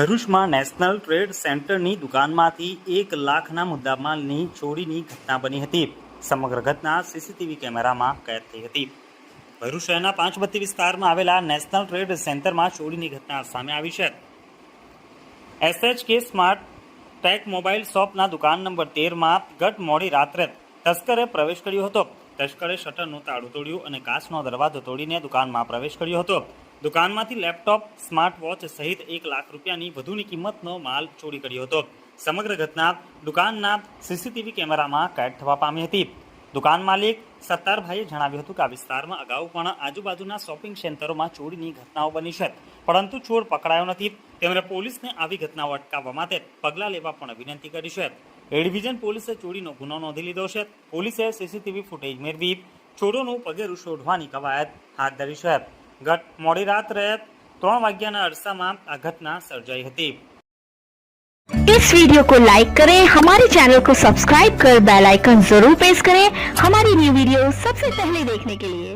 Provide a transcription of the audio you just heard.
ભરૂચમાં national trade સેન્ટરની દુકાનમાંથી એક લાખના મુદ્દામાલની ચોરીની ઘટના બની હતી. સમગ્ર ઘટના સીસીટીવી કેમેરામાં કેદ થઈ હતી. ભરૂચ શહેરના પાંચબત્તી વિસ્તારમાં આવેલા નેશનલ ટ્રેડ સેન્ટરમાં ચોરીની ઘટના સામે આવી છે. એસએચકે સ્માર્ટ ટેક મોબાઈલ શોપના દુકાન નંબર તેરમાં ગત મોડી રાત્રે તસ્કરે પ્રવેશ કર્યો હતો. તસ્કરે શટરનું તાળું તોડ્યું અને કાચનો દરવાજો તોડીને દુકાનમાં પ્રવેશ કર્યો હતો. દુકાનમાંથી લેપટોપ સ્માર્ટ વોચ સહિત એક લાખ રૂપિયાની વધુની કિંમતનો માલ ચોરી કર્યો હતો. સમગ્ર ઘટના દુકાનના સીસીટીવી કેમેરામાં કેદ થવા પામી હતી. દુકાન માલિક સત્તારભાઈએ જણાવ્યું હતું કે આ વિસ્તારમાં અગાઉ પણ આજુબાજુના શોપિંગ સેન્ટરોમાં ચોરીની ઘટનાઓ બની છે, પરંતુ ચોર પકડાયો નથી. તેમણે પોલીસને આવી ઘટનાઓ અટકાવવા માટે પગલાં લેવા પણ વિનંતી કરી છે. એ ડિવિઝન પોલીસે ચોરીનો ગુનો નોંધી લીધો છે. પોલીસે સીસીટીવી ફૂટેજ મેળવી ચોરોનું પગેરું શોધવાની કવાયત હાથ ધરી છે. ગત મોડી રાત્રે ત્રણ વાગ્યાના અરસામાં આ ઘટના સર્જાઈ હતી इस वीडियो को लाइक करें हमारे चैनल को सब्सक्राइब कर बेल आइकन जरूर प्रेस करें हमारी न्यू वीडियो सबसे पहले देखने के लिए